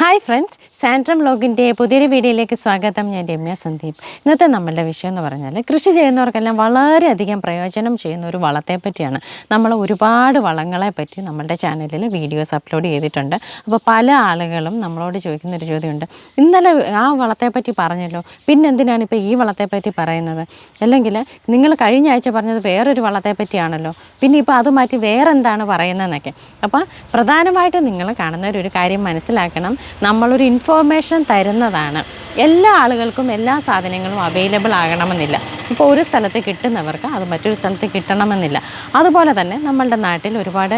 Hi friends സാൻട്രം ലോഗിന്റെ പുതിയൊരു വീഡിയോയിലേക്ക് സ്വാഗതം. ഞാൻ രമ്യ സന്ദീപ്. ഇന്നത്തെ നമ്മളുടെ വിഷയം എന്ന് പറഞ്ഞാൽ കൃഷി ചെയ്യുന്നവർക്കെല്ലാം വളരെയധികം പ്രയോജനം ചെയ്യുന്ന ഒരു വളത്തെ പറ്റിയാണ് നമ്മൾ ഒരുപാട് വളങ്ങളെ പറ്റി നമ്മളുടെ ചാനലിൽ വീഡിയോസ് അപ്ലോഡ് ചെയ്തിട്ടുണ്ട്. അപ്പോൾ പല ആളുകളും നമ്മളോട് ചോദിക്കുന്ന ഒരു ചോദ്യമുണ്ട്. ഇന്നലെ ആ വളത്തെ പറ്റി പറഞ്ഞല്ലോ. പിന്നെ എന്തിനാണ് ഇപ്പോൾ ഈ വളത്തെ പറ്റി പറയുന്നത്? അല്ലെങ്കിൽ നിങ്ങൾ കഴിഞ്ഞ ആഴ്ച പറഞ്ഞത് വേറൊരു വളത്തെ പറ്റിയാണല്ലോ പിന്നെ ഇപ്പോൾ അത് മാറ്റി വേറെന്താണ് പറയുന്നതെന്നൊക്കെ. അപ്പോൾ പ്രധാനമായിട്ടും നിങ്ങൾ കാണുന്നവരൊരു കാര്യം മനസ്സിലാക്കണം. നമ്മളൊരു ഇൻഫോർമേഷൻ തരുന്നതാണ്. എല്ലാ ആളുകൾക്കും എല്ലാ സാധനങ്ങളും അവൈലബിൾ ആകണമെന്നില്ല. ഇപ്പോൾ ഒരു സ്ഥലത്ത് കിട്ടുന്നവർക്ക് അത് മറ്റൊരു സ്ഥലത്ത് കിട്ടണമെന്നില്ല. അതുപോലെ തന്നെ നമ്മളുടെ നാട്ടിൽ ഒരുപാട്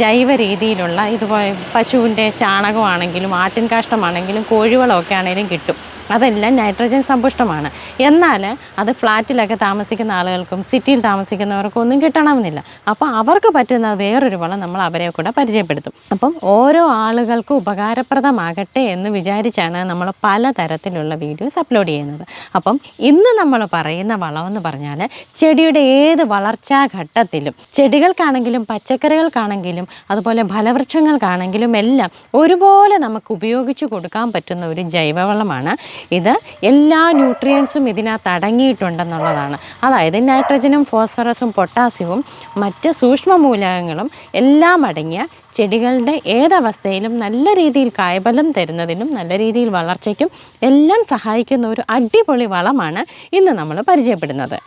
ജൈവ രീതിയിലുള്ള ഇതുപോലെ പശുവിന്റെ ചാണകമാണെങ്കിലും ആട്ടിൻ കാഷ്ടമാണെങ്കിലും കോഴിവളമൊക്കെ ആണെങ്കിലും കിട്ടും. അതെല്ലാം നൈട്രജൻ സമ്പുഷ്ടമാണ് എന്നാൽ അത് ഫ്ലാറ്റിലൊക്കെ താമസിക്കുന്ന ആളുകൾക്കും സിറ്റിയിൽ താമസിക്കുന്നവർക്കും ഒന്നും കിട്ടണമെന്നില്ല. അപ്പോൾ അവർക്ക് പറ്റുന്ന വേറൊരു വളം നമ്മൾ അവരെ കൂടെ പരിചയപ്പെടുത്തും. അപ്പം ഓരോ ആളുകൾക്കും ഉപകാരപ്രദമാകട്ടെ എന്ന് വിചാരിച്ചാണ് നമ്മൾ പലതരത്തിലുള്ള വീഡിയോസ് അപ്ലോഡ് ചെയ്യുന്നത്. അപ്പം ഇന്ന് നമ്മൾ പറയുന്ന വളമെന്ന് പറഞ്ഞാൽ ചെടിയുടെ ഏത് വളർച്ചാ ഘട്ടത്തിലും ചെടികൾക്കാണെങ്കിലും പച്ചക്കറികൾക്കാണെങ്കിലും അതുപോലെ ഫലവൃക്ഷങ്ങൾക്കാണെങ്കിലും എല്ലാം ഒരുപോലെ നമുക്ക് ഉപയോഗിച്ച് കൊടുക്കാൻ പറ്റുന്ന ഒരു ജൈവവളമാണ് ഇത് എല്ലാ ന്യൂട്രിയൻസും ഇതിനകത്ത് അടങ്ങിയിട്ടുണ്ടെന്നുള്ളതാണ്. അതായത് നൈട്രജനും ഫോസ്ഫറസും പൊട്ടാസ്യവും മറ്റ് സൂക്ഷ്മ മൂലകങ്ങളും എല്ലാം അടങ്ങിയ ചെടികളുടെ ഏതവസ്ഥയിലും നല്ല രീതിയിൽ കായബലം തരുന്നതിനും നല്ല രീതിയിൽ വളർച്ചയ്ക്കും എല്ലാം സഹായിക്കുന്ന ഒരു അടിപൊളി വളമാണ് ഇന്ന് നമ്മൾ പരിചയപ്പെടുന്നത്.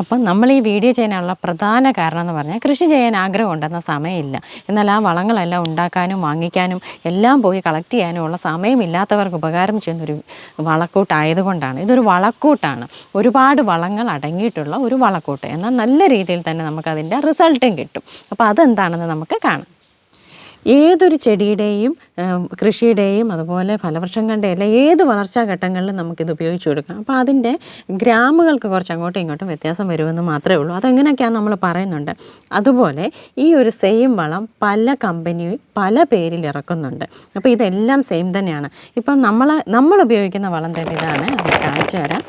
അപ്പം നമ്മൾ ഈ വീഡിയോ ചെയ്യാനുള്ള പ്രധാന കാരണം എന്ന് പറഞ്ഞാൽ കൃഷി ചെയ്യാൻ ആഗ്രഹം ഉണ്ടെന്ന സമയമില്ല. എന്നാൽ ആ വളങ്ങളെല്ലാം ഉണ്ടാക്കാനും വാങ്ങിക്കാനും എല്ലാം പോയി കളക്ട് ചെയ്യാനും ഉള്ള സമയമില്ലാത്തവർക്ക് ഉപകാരം ചെയ്യുന്നൊരു വളക്കൂട്ടായതുകൊണ്ടാണ്. ഇതൊരു വളക്കൂട്ടാണ്. ഒരുപാട് വളങ്ങൾ അടങ്ങിയിട്ടുള്ള ഒരു വളക്കൂട്ട്. എന്നാൽ നല്ല രീതിയിൽ തന്നെ നമുക്കതിന്റെ റിസൾട്ടും കിട്ടും. അപ്പോൾ അതെന്താണെന്ന് നമുക്ക് കാണാം. ഏതൊരു ചെടിയുടെയും കൃഷിയുടെയും അതുപോലെ ഫലവൃക്ഷങ്ങളുടെ എല്ലാം ഏത് വളർച്ചാ ഘട്ടങ്ങളിലും നമുക്കിത് ഉപയോഗിച്ച് കൊടുക്കാം. അപ്പോൾ അതിന്റെ ഗ്രാമുകൾക്ക് കുറച്ച് അങ്ങോട്ടും ഇങ്ങോട്ടും വ്യത്യാസം വരുമെന്ന് മാത്രമേ ഉള്ളൂ. അതെങ്ങനെയൊക്കെയാണെന്ന് നമ്മൾ പറയുന്നുണ്ട്. അതുപോലെ ഈ ഒരു സെയിം വളം പല കമ്പനി പല പേരിൽ ഇറക്കുന്നുണ്ട്. അപ്പോൾ ഇതെല്ലാം സെയിം തന്നെയാണ്. ഇപ്പം നമ്മൾ നമ്മൾ ഉപയോഗിക്കുന്ന വളം തന്നെ ഇതാണ്. കാണിച്ചു തരാം.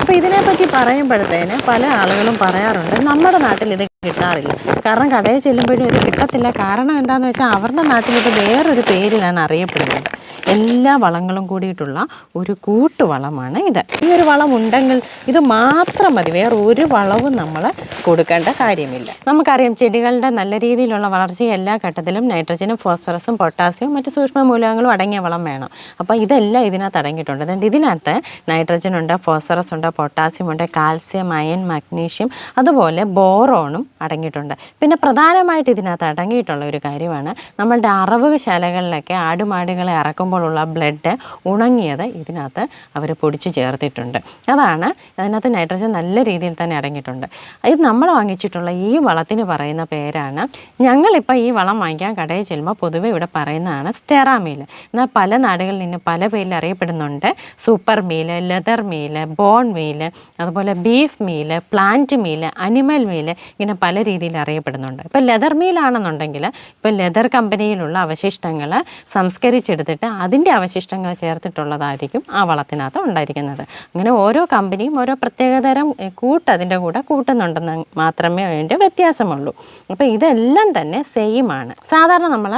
അപ്പോൾ ഇതിനെപ്പറ്റി പറയുമ്പോഴത്തേന് പല ആളുകളും പറയാറുണ്ട് നമ്മുടെ നാട്ടിൽ ഇത് കിട്ടാറില്ല. കാരണം കടയിൽ ചെല്ലുമ്പോഴും ഇത് കിട്ടത്തില്ല. കാരണം എന്താണെന്ന് വെച്ചാൽ അവരുടെ ഇത് വേറൊരു പേരിലാണ് അറിയപ്പെടുന്നത്. എല്ലാ വളങ്ങളും കൂടിയിട്ടുള്ള ഒരു കൂട്ടുവളമാണ് ഇത്. ഈ ഒരു വളം ഉണ്ടെങ്കിൽ ഇത് മാത്രം മതി. വേറെ ഒരു വളവും നമ്മൾ കൊടുക്കേണ്ട കാര്യമില്ല. നമുക്കറിയാം ചെടികളുടെ നല്ല രീതിയിലുള്ള വളർച്ച എല്ലാ ഘട്ടത്തിലും നൈട്രജനും ഫോസ്ഫറസും പൊട്ടാസ്യവും മറ്റ് സൂക്ഷ്മ മൂലകങ്ങളും അടങ്ങിയ വളം വേണം. അപ്പോൾ ഇതെല്ലാം ഇതിനകത്ത് അടങ്ങിയിട്ടുണ്ട്. അതുകൊണ്ട് ഇതിനകത്ത് നൈട്രജൻ ഉണ്ട് ഫോസ്ഫറസ് ഉണ്ട് പൊട്ടാസ്യം ഉണ്ട് കാൽസ്യം അയൺ മഗ്നീഷ്യം അതുപോലെ ബോറോണും അടങ്ങിയിട്ടുണ്ട്. പിന്നെ പ്രധാനമായിട്ട് ഇതിനകത്ത് അടങ്ങിയിട്ടുള്ള ഒരു കാര്യമാണ് നമ്മളുടെ അറവുശാലകളിലൊക്കെ ആടുമാടുകളെ ഇറക്കുമ്പോഴുള്ള ബ്ലഡ് ഉണങ്ങിയത് ഇതിനകത്ത് അവർ പൊടിച്ച് ചേർത്തിട്ടുണ്ട്. അതാണ് അതിനകത്ത് നൈട്രജൻ നല്ല രീതിയിൽ തന്നെ അടങ്ങിയിട്ടുണ്ട്. ഇത് നമ്മൾ വാങ്ങിച്ചിട്ടുള്ള ഈ വളത്തിന് പറയുന്ന പേരാണ്. ഞങ്ങളിപ്പോൾ ഈ വളം വാങ്ങിക്കാൻ കടയിൽ ചെല്ലുമ്പോൾ പൊതുവെ ഇവിടെ പറയുന്നതാണ് സ്റ്റെറാമീൽ എന്നാൽ പല നാടുകളിൽ നിന്ന് പല പേരിൽ അറിയപ്പെടുന്നുണ്ട്. Super meal leather meal bone meal അതുപോലെ beef meal plant meal animal meal ഇങ്ങനെ പല രീതിയിൽ അറിയപ്പെടുന്നുണ്ട്. ഇപ്പം ലെതർ മീലാണെന്നുണ്ടെങ്കിൽ ഇപ്പം ലെതർ കമ്പനിയിലുള്ള അവശിഷ്ടങ്ങൾ സംസ്കരിച്ചെടുത്തിട്ട് അതിന്റെ അവശിഷ്ടങ്ങൾ ചേർത്തിട്ടുള്ളതായിരിക്കും ആ വളത്തിനകത്ത് ഉണ്ടായിരിക്കുന്നത്. അങ്ങനെ ഓരോ കമ്പനിയും ഓരോ പ്രത്യേകതരം കൂട്ട് അതിന്റെ കൂടെ കൂട്ടുന്നുണ്ടെന്ന് മാത്രമേ അതിന്റെ വ്യത്യാസമുള്ളൂ. അപ്പോൾ ഇതെല്ലാം തന്നെ സെയിം ആണ്. സാധാരണ നമ്മൾ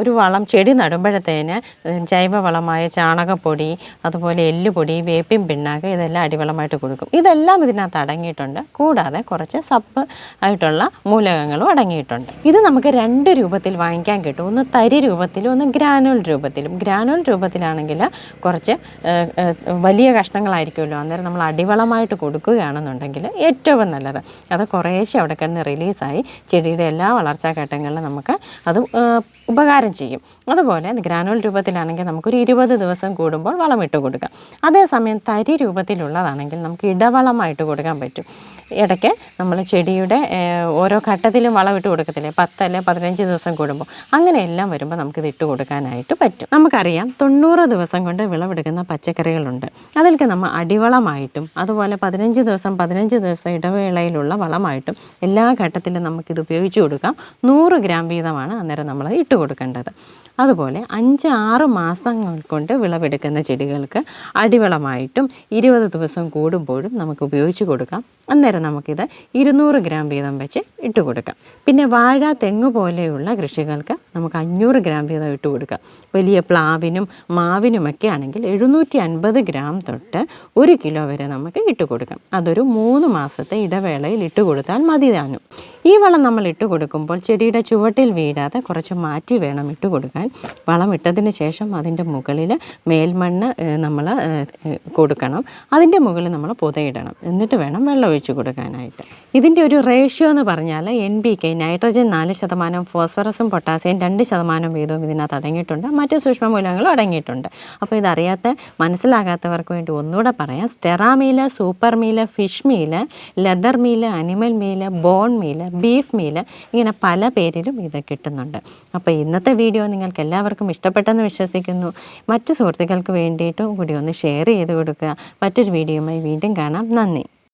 ഒരു വളം ചെടി നടുമ്പോഴത്തേന് ജൈവവളമായ ചാണകപ്പൊടി അതുപോലെ എല്ലുപൊടി വേപ്പിൻ പിണ്ണാക്ക് ഇതെല്ലാം അടിവളമായിട്ട് കൊടുക്കും. ഇതെല്ലാം ഇതിനകത്ത് അടങ്ങിയിട്ടുണ്ട്. കൂടാതെ കുറച്ച് സപ്പ് ആയിട്ടുള്ള മൂലകങ്ങളും അടങ്ങിയിട്ടുണ്ട്. ഇത് നമുക്ക് രണ്ട് രൂപത്തിൽ വാങ്ങിക്കാൻ കിട്ടും. ഒന്ന് തരി രൂപത്തിലും ഒന്ന് ഗ്രാനുവൽ രൂപത്തിലും. ഗ്രാനുവൽ രൂപത്തിലാണെങ്കിൽ കുറച്ച് വലിയ കഷ്ണങ്ങളായിരിക്കുമല്ലോ. അന്നേരം നമ്മൾ അടിവളമായിട്ട് കൊടുക്കുകയാണെന്നുണ്ടെങ്കിൽ ഏറ്റവും നല്ലത്. അത് കുറേശ്ശെ അവിടെ കിടന്ന് റിലീസായി. ചെടിയുടെ എല്ലാ വളർച്ചാ ഘട്ടങ്ങളിലും നമുക്ക് അത് ഉപകാരം ചെയ്യും. അതുപോലെ ഗ്രാനുവൽ രൂപത്തിലാണെങ്കിൽ നമുക്കൊരു ഇരുപത് ദിവസം കൂടുമ്പോൾ വളമിട്ട് കൊടുക്കാം. അതേസമയം തരി രൂപത്തിലുള്ളതാണെങ്കിൽ നമുക്ക് ഇടവളമായിട്ട് കൊടുക്കാൻ പറ്റും. ഇടയ്ക്ക് നമ്മൾ ചെടിയുടെ ഓരോ ഘട്ടത്തിലും വളമിട്ട് കൊടുക്കത്തില്ലേ? പത്ത് അല്ലെ പതിനഞ്ച് ദിവസം കൂടുമ്പോൾ അങ്ങനെയെല്ലാം വരുമ്പോൾ നമുക്കിത് ഇട്ട് കൊടുക്കാനായിട്ട് പറ്റും. നമുക്കറിയാം തൊണ്ണൂറ് ദിവസം കൊണ്ട് വിളവെടുക്കുന്ന പച്ചക്കറികളുണ്ട്. അതിലേക്ക് നമ്മൾ അടിവളമായിട്ടും അതുപോലെ പതിനഞ്ച് ദിവസം പതിനഞ്ച് ദിവസം ഇടവേളയിലുള്ള വളമായിട്ടും എല്ലാ ഘട്ടത്തിലും നമുക്കിത് ഉപയോഗിച്ച് കൊടുക്കാം. നൂറ് ഗ്രാം വീതമാണ് അന്നേരം നമ്മൾ ഇട്ട് കൊടുക്കേണ്ടത്. അതുപോലെ അഞ്ച് ആറ് മാസങ്ങൾ കൊണ്ട് വിളവെടുക്കുന്ന ചെടികൾക്ക് അടിവളമായിട്ടും ഇരുപത് ദിവസം കൂടുമ്പോഴും നമുക്ക് ഉപയോഗിച്ച് കൊടുക്കാം. അന്നേരം നമുക്കിത് ഇരുന്നൂറ് ഗ്രാം വീതം വെച്ച് ഇട്ട് കൊടുക്കാം. പിന്നെ വാഴ തെങ്ങ് പോലെയുള്ള കൃഷികൾക്ക് നമുക്ക് അഞ്ഞൂറ് ഗ്രാം വീതം ഇട്ട് കൊടുക്കാം. വലിയ പ്ലാവിനും മാവിനുമൊക്കെ ആണെങ്കിൽ എഴുന്നൂറ്റി അൻപത് ഗ്രാം തൊട്ട് ഒരു കിലോ വരെ നമുക്ക് ഇട്ട് കൊടുക്കാം. അതൊരു മൂന്ന് മാസത്തെ ഇടവേളയിൽ ഇട്ട് കൊടുത്താൽ മതി താനും. ഈ വളം നമ്മൾ ഇട്ട് കൊടുക്കുമ്പോൾ ചെടിയുടെ ചുവട്ടിൽ വീഴാതെ കുറച്ച് മാറ്റി വേണം ഇട്ട് കൊടുക്കാൻ. വളം ഇട്ടതിന് ശേഷം അതിന്റെ മുകളിൽ മേൽമണ്ണ് നമ്മൾ കൊടുക്കണം. അതിന്റെ മുകളിൽ നമ്മൾ പുതയിടണം. എന്നിട്ട് വേണം വെള്ളം ഒഴിച്ച് കൊടുക്കാനായിട്ട്. ഇതിന്റെ ഒരു റേഷ്യോ എന്ന് പറഞ്ഞാൽ എൻ പി കെ നൈട്രജൻ നാല് ശതമാനം ഫോസ്ഫറസും പൊട്ടാസ്യം രണ്ട് ശതമാനം വീതവും ഇതിനകത്ത് അടങ്ങിയിട്ടുണ്ട്. മറ്റ് സൂക്ഷ്മമൂലങ്ങളും അടങ്ങിയിട്ടുണ്ട്. അപ്പോൾ ഇതറിയാത്ത മനസ്സിലാകാത്തവർക്ക് വേണ്ടി ഒന്നുകൂടെ പറയാം. സ്റ്റെറാമീൽ super meal fish meal leather meal animal meal bone meal beef meal ഇങ്ങനെ പല പേരിലും ഇത് കിട്ടുന്നുണ്ട്. അപ്പോൾ ഇന്നത്തെ വീഡിയോ നിങ്ങൾക്ക് എല്ലാവർക്കും ഇഷ്ടപ്പെട്ടെന്ന് വിശ്വസിക്കുന്നു. മറ്റ് സുഹൃത്തുക്കൾക്ക് വേണ്ടിയിട്ടും കൂടി ഒന്ന് ഷെയർ ചെയ്ത് കൊടുക്കുക. മറ്റൊരു വീഡിയോയുമായി വീണ്ടും കാണാം. നന്ദി.